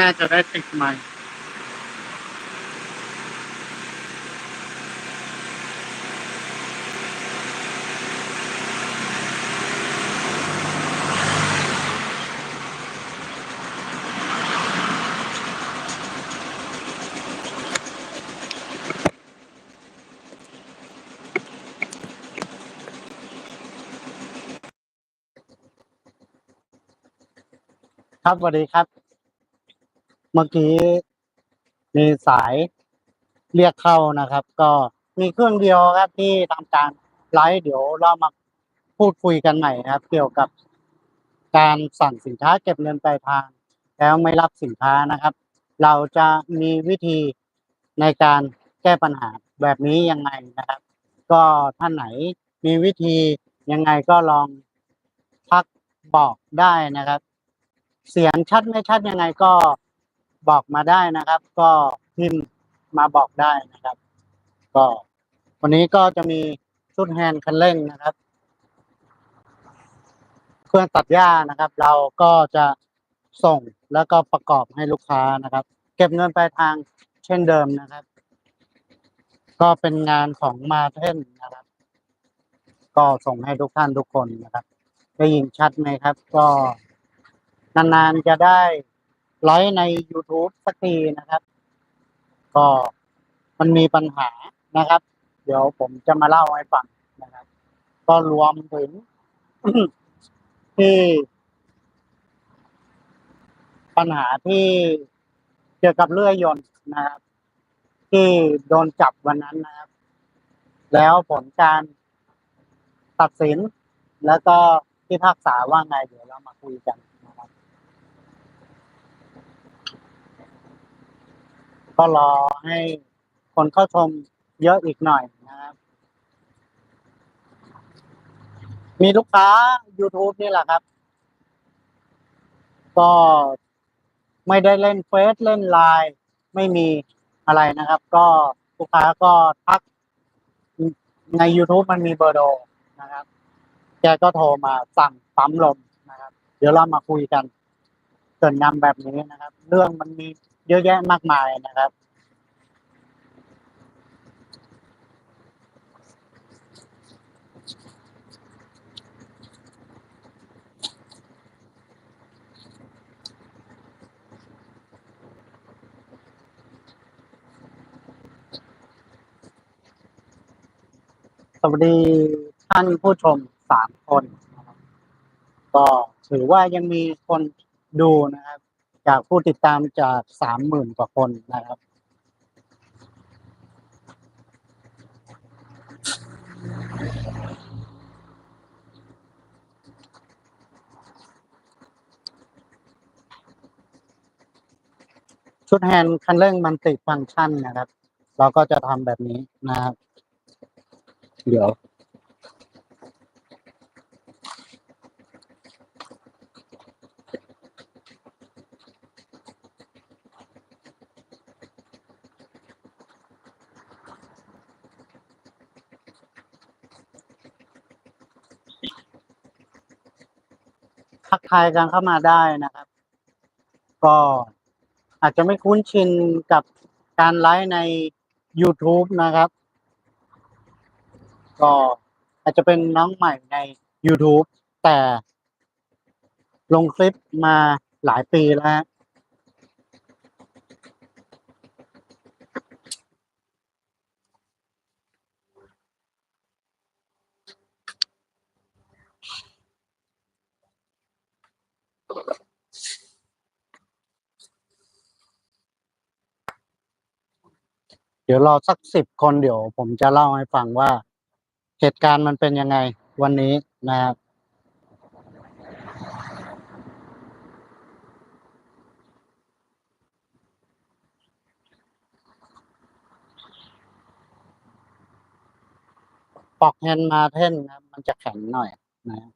น่าจะได้ติดใหม่ครับสวัสดีครับ เมื่อกี้มีสายเรียกเข้านะครับ ก็มีเครื่องเดียวครับที่ทำการไลฟ์เดี๋ยวเรามาพูดคุยกันใหม่นะครับ เกี่ยวกับการสั่งสินค้าเก็บเงินปลายทาง แล้วไม่รับสินค้านะครับ เราจะมีวิธีในการแก้ปัญหาแบบนี้ยังไงนะครับ ก็ท่านไหนมีวิธียังไงก็ลองพักบอกได้นะครับ เสียงชัดไม่ชัดยังไงก็ บอกมาได้นะครับ ก็พิมพ์มาบอกได้นะครับ ก็วันนี้ก็จะมีชุดแฮนด์คันเร่งนะครับ เครื่องตัดหญ้านะครับ เราก็จะส่งแล้วก็ประกอบให้ลูกค้านะครับ เก็บเงินปลายทางเช่นเดิมนะครับ ก็เป็นงานของมาเทนนะครับ ก็ส่งให้ทุกท่านทุกคนนะครับ ได้ยินชัดไหมครับ ก็นานๆจะได้ ไลฟ์ใน YouTube สักทีนะครับ ก็มันมีปัญหานะครับ เดี๋ยวผมจะมาเล่าให้ฟังนะครับ ก็รวมถึงที่ ปัญหาที่เกี่ยวกับเลื่อยยนต์นะครับ ที่โดนจับวันนั้นนะครับ แล้วผลการตัดสินแล้วก็ที่ภาคษาว่าไงเดี๋ยวเรามาคุยกันนะครับ ก็รอให้คนเข้าชมเยอะอีกหน่อยนะครับ มีลูกค้า YouTube นี่แหละครับ ก็ไม่ได้เล่นเฟซเล่นไลน์ไม่มีอะไรนะครับ ก็ลูกค้าก็ทักใน YouTube มันมีเบอร์โทรนะครับ แกก็โทรมาสั่งปั๊มลมนะครับ เดี๋ยวเรามาคุยกันเกินนำแบบนี้นะครับ เรื่องมันมี เยอะแยะมากมายนะครับสวัสดีท่านผู้ชมสามคนนะครับก็ถือว่ายังมีคนดูนะครับ จากผู้ติดตามจากสามหมื่นกว่าคนนะครับ ชุดแฮนด์คันเร่งมันติฟังก์ชันนะครับ เราก็จะทำแบบนี้นะครับ เดี๋ยว ทายกันเข้ามาได้นะครับ ก็อาจจะไม่คุ้นชินกับการไลฟ์ใน YouTube นะครับ ก็อาจจะเป็นน้องใหม่ใน YouTube แต่ลงคลิปมาหลายปีแล้ว เดี๋ยวรอสักสิบคนเดี๋ยวผมจะเล่าให้ฟังว่าเหตุการณ์มันเป็นยังไงวันนี้นะครับปอกแฮนมาเทนนะครับมันจะแข็งหน่อยนะครับ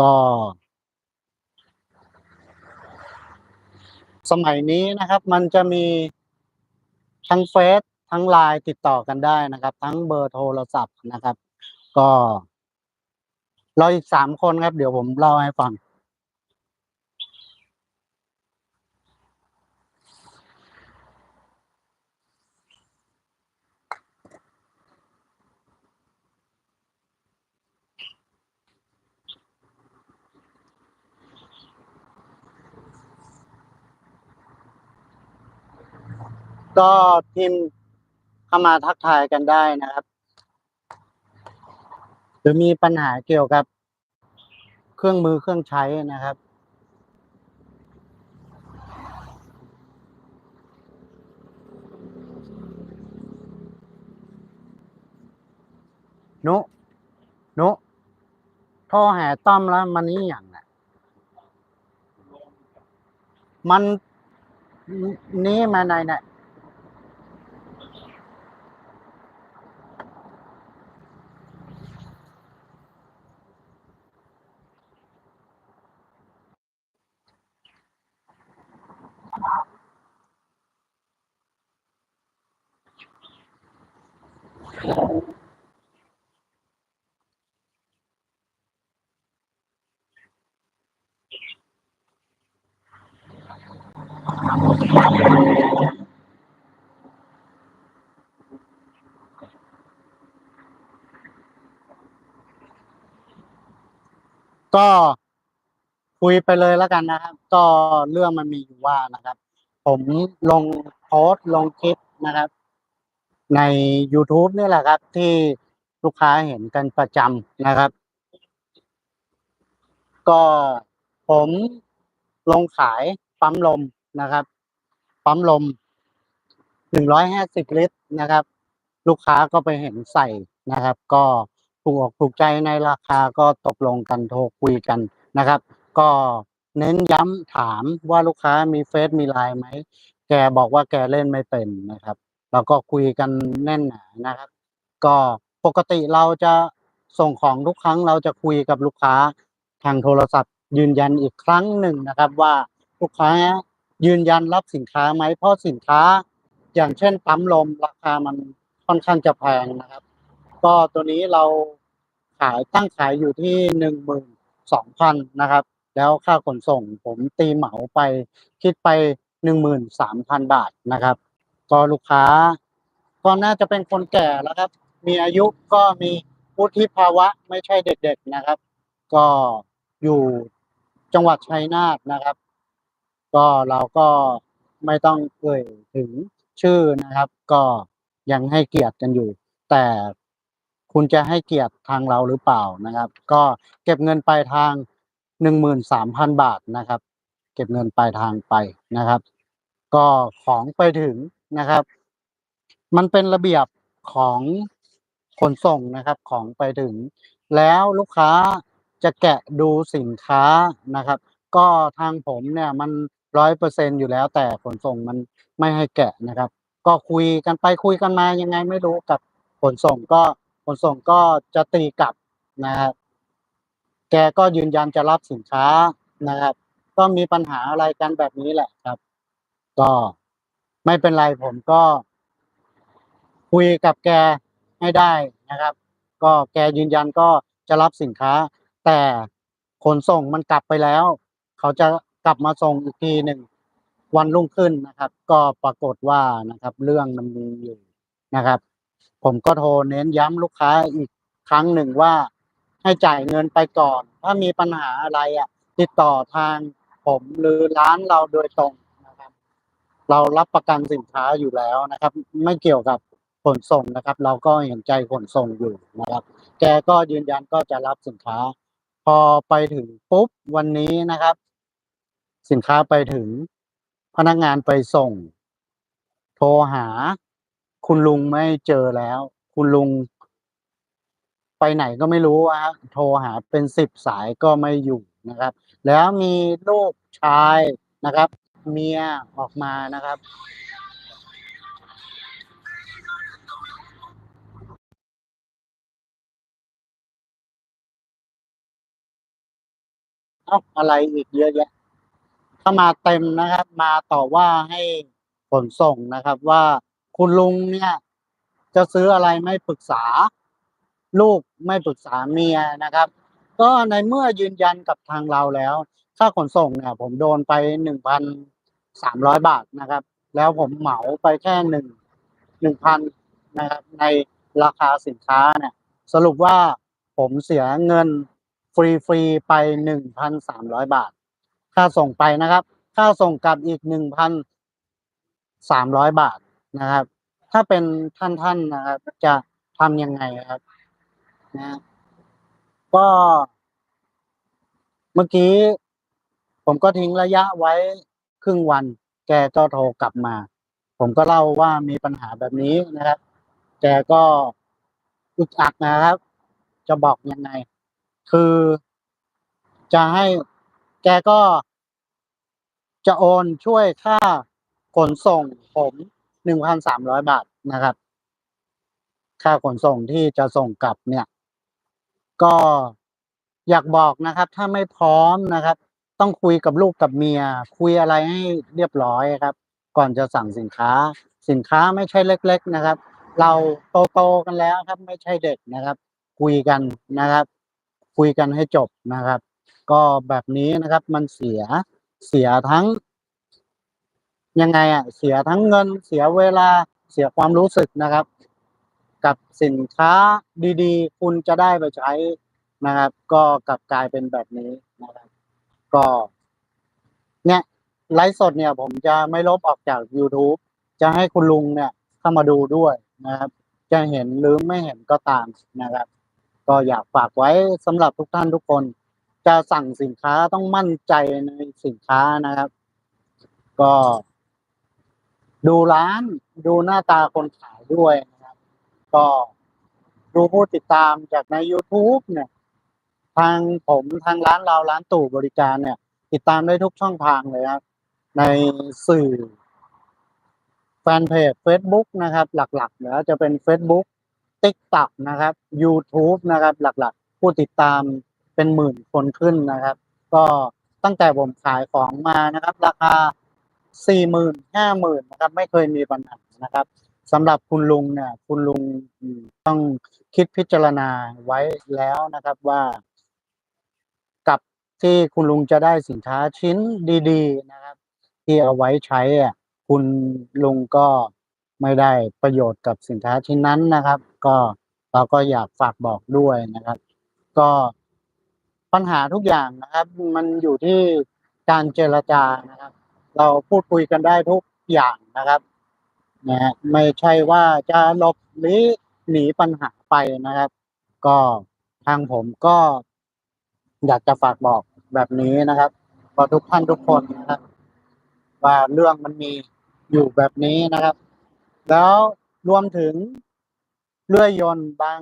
ก็ สมัยนี้นะครับ มันจะมีทั้งเฟซทั้งไลน์ติดต่อกันได้นะครับ ทั้งเบอร์โทรศัพท์นะครับ ก็ เราอีกสามคนครับ เดี๋ยวผมเล่าให้ฟัง ก็พิมพ์เข้ามาทักทายกันได้นะครับ หรือมีปัญหาเกี่ยวกับเครื่องมือเครื่องใช้นะครับนุนุโทรหาต้อมแล้วมันนี่อย่างน่ะ มันนี้มาในไหน ก็คุยไปเลยแล้วกันนะครับ ก็เรื่องมันมีอยู่ว่านะครับ ผมลงโพสต์ลงคลิปนะครับ ใน YouTube นี่แหละครับ ที่ลูกค้าเห็นกันประจำนะครับ ก็ผมลงขายปั๊มลมนะครับ ปั๊มลม150ลิตรนะครับ ลูกค้าก็ไปเห็นใส่นะครับ ก็ถูกอกถูกใจในราคาก็ตกลงกันโทรคุยกันนะครับ ก็เน้นย้ำถามว่าลูกค้ามีเฟซมีไลน์ไหม แกบอกว่าแกเล่นไม่เป็นนะครับ แล้วก็คุยกันแน่นหนานะครับ ก็ปกติเราจะส่งของทุกครั้งเราจะคุยกับลูกค้าทางโทรศัพท์ ยืนยันอีกครั้งหนึ่งนะครับ ว่าลูกค้ายืนยันรับสินค้าไหมเพราะสินค้า อย่างเช่นปั๊มลมราคามันค่อนข้างจะแพงนะครับ ก็ตัวนี้เราขายตั้งขายอยู่ที่หนึ่งหมื่นสองพันนะครับ แล้วค่าขนส่งผมตีเหมาไปคิดไปหนึ่งหมื่นสามพันบาทนะครับ ก็ลูกค้า ก็น่าจะเป็นคนแก่แล้วครับ มีอายุก็มีวุฒิภาวะไม่ใช่เด็กๆนะครับ ก็อยู่จังหวัดชัยนาทนะครับ ก็เราก็ไม่ต้องเอ่ยถึงชื่อนะครับ ก็ยังให้เกียรติกันอยู่ แต่คุณจะให้เกียรติทางเราหรือเปล่านะครับ ก็เก็บเงินปลายทางหนึ่งหมื่นสามพันบาทนะครับ เก็บเงินปลายทางไปนะครับ ก็ของไปถึง นะครับ มันเป็นระเบียบของขนส่งนะครับของไปถึง แล้วลูกค้าจะแกะดูสินค้านะครับ ก็ทางผมเนี่ยมันร้อยเปอร์เซ็นอยู่แล้ว แต่ขนส่งมันไม่ให้แกะนะครับ ก็คุยกันไปคุยกันมายังไงไม่รู้กับขนส่งก็ขนส่งก็จะตีกลับนะครับ แกก็ยืนยันจะรับสินค้านะครับ ก็มีปัญหาอะไรกันแบบนี้แหละครับ ก็ ไม่เป็นไรผมก็คุยกับแกให้ได้นะครับ ก็แกยืนยันก็จะรับสินค้า แต่ขนส่งมันกลับไปแล้ว เขาจะกลับมาส่งอีกทีหนึ่งวันรุ่งขึ้นนะครับ ก็ปรากฏว่านะครับ เรื่องมันมีอยู่นะครับ ผมก็โทรเน้นย้ำลูกค้าอีกครั้งหนึ่งว่าให้จ่ายเงินไปก่อน ถ้ามีปัญหาอะไรอะ ติดต่อทางผมหรือร้านเราโดยตรง เรารับประกันสินค้าอยู่แล้วนะครับ ไม่เกี่ยวกับขนส่งนะครับ เราก็เห็นใจขนส่งอยู่นะครับ แกก็ยืนยันก็จะรับสินค้า พอไปถึงปุ๊บวันนี้นะครับ สินค้าไปถึงพนักงานไปส่ง โทรหา คุณลุงไม่เจอแล้ว คุณลุง ไปไหนก็ไม่รู้อะฮะโทรหาเป็นสิบสายก็ไม่อยู่นะครับ แล้วมีลูกชายนะครับ เมียออกมานะครับ เอาอะไรอีกเยอะแยะถ้ามาเต็มนะครับ มาต่อว่าให้ขนส่งนะครับ ว่าคุณลุงเนี่ย จะซื้ออะไรไม่ปรึกษา ลูกไม่ปรึกษาเมียนะครับ ก็ในเมื่อยืนยันกับทางเราแล้ว ค่าขนส่งเนี่ย ผมโดนไปหนึ่งพัน สามร้อยบาทนะครับ แล้วผมเหมาไปแค่หนึ่งหนึ่งพันนะครับในราคาสินค้าเนี่ย สรุปว่าผมเสียเงินฟรีๆไปหนึ่งพันสามร้อยบาท ค่าส่งไปนะครับ ค่าส่งกลับอีกหนึ่งพันสามร้อยบาทนะครับ ถ้าเป็นท่านท่านๆนะครับ จะทำยังไงครับนะก็เมื่อกี้ผมก็ทิ้งระยะไว้ ครึ่งวัน แกก็โทรกลับมา ผมก็เล่าว่ามีปัญหาแบบนี้นะครับ แกก็อึกอักนะครับ จะบอกยังไง คือจะให้แกก็จะโอนช่วยค่าขนส่งผมหนึ่งพันสามร้อยบาทนะครับ ค่าขนส่งที่จะส่งกลับเนี่ย ก็อยากบอกนะครับ ถ้าไม่พร้อมนะครับ ต้องคุยกับลูกกับเมีย คุยอะไรให้เรียบร้อยครับ ก่อนจะสั่งสินค้า สินค้าไม่ใช่เล็ก ๆนะครับ เราโตๆกันแล้วครับไม่ใช่เด็กนะครับ คุยกันนะครับ คุยกันให้จบนะครับ ก็แบบนี้นะครับมันเสียเสียทั้ง ยังไงอะเสียทั้งเงิน เสียเวลาเสียความรู้สึกนะครับ กับสินค้าดี ๆ คุณจะได้ไปใช้นะครับ ก็กลับกลายเป็นแบบนี้นะครับ ก็ เนี่ยไลฟ์สดเนี่ย ผมจะไม่ลบออกจาก YouTube จะให้คุณลุงเนี่ยเข้ามาดูด้วยนะครับ จะเห็นหรือไม่เห็นก็ตามนะครับ ก็อยากฝากไว้สำหรับทุกท่านทุกคน จะสั่งสินค้าต้องมั่นใจในสินค้านะครับ ก็ ดูร้านดูหน้าตาคนขายด้วยนะครับ ก็ดูผู้ติดตามจากใน YouTube เนี่ย ทางผมทางร้านเราร้านตู่บริการเนี่ย ติดตามได้ทุกช่องทางเลยครับ ในสื่อ แฟนเพจเฟซบุ๊กนะครับ หลักๆแล้วจะเป็นเฟซบุ๊ก TikTok นะครับ YouTube นะครับ หลักๆ ผู้ติดตามเป็นหมื่นคนขึ้นนะครับ ก็ตั้งแต่ผมขายของมานะครับ ราคาสี่หมื่นห้าหมื่นนะครับ ไม่เคยมีปัญหานะครับสำหรับคุณลุงเนี่ย คุณลุงต้องคิดพิจารณาไว้แล้วนะครับว่า ที่คุณลุงจะได้สินค้าชิ้นดีๆนะครับ ที่เอาไว้ใช้อะคุณลุงก็ไม่ได้ประโยชน์กับสินค้าชิ้นนั้นนะครับ ก็เราก็อยากฝากบอกด้วยนะครับ ก็ปัญหาทุกอย่างนะครับ มันอยู่ที่การเจรจานะครับ เราพูดคุยกันได้ทุกอย่างนะครับนะฮะไม่ใช่ว่าจะหลบหรือหนีปัญหาไปนะครับ ก็ทางผมก็อยากจะฝากบอก แบบนี้นะครับก็ทุกท่านทุกคนนะครับ ว่าเรื่องมันมีอยู่แบบนี้นะครับ แล้วรวมถึงเลื่อยยนต์บาง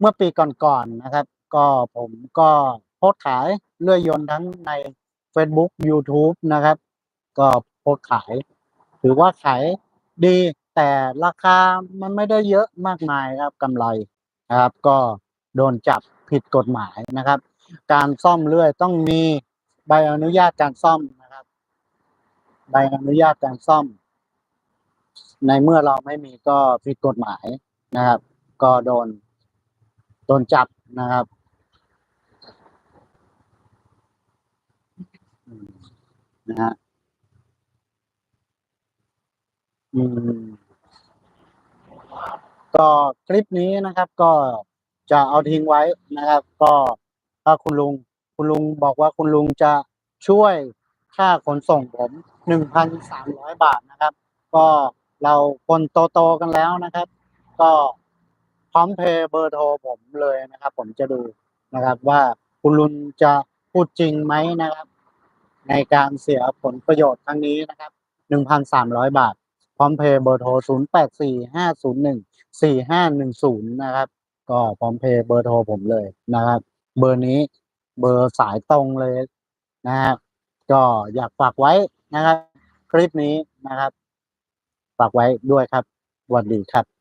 เมื่อปีก่อนๆนะครับ ก็ผมก็โพสขายเลื่อยยนต์ทั้งใน Facebook YouTube นะครับ ก็โพสขาย ถือว่าขายดีแต่ราคามันไม่ได้เยอะมากมายครับกำไรนะครับ ก็โดนจับผิดกฎหมายนะครับ การซ่อมเลื่อย ต้องมีใบอนุญาตการซ่อมนะครับ ใบอนุญาตการซ่อม ในเมื่อเราไม่มีก็ผิดกฎหมายนะครับ ก็โดนโดนจับนะครับนะฮะอืมก็คลิปนี้นะครับ ก็จะเอาทิ้งไว้นะครับ ก็ ถ้าคุณลุงคุณลุงบอกว่าคุณลุงจะช่วยค่าขนส่งผม1,300บาทนะครับ ก็เราคนโตๆกันแล้วนะครับ ก็พร้อมเพย์เบอร์โทรผมเลยนะครับ ผมจะดูนะครับว่าคุณลุงจะพูดจริงไหมนะครับ ในการเสียผลประโยชน์ครั้งนี้นะครับ1,300บาท พร้อมเพย์เบอร์โทร0845014510นะครับ ก็พร้อมเพย์เบอร์โทรผมเลยนะครับ เบอร์นี้เบอร์สายตรงเลยนะครับก็อยากฝากไว้นะครับ คลิปนี้นะครับ ฝากไว้ด้วยครับสวัสดีครับ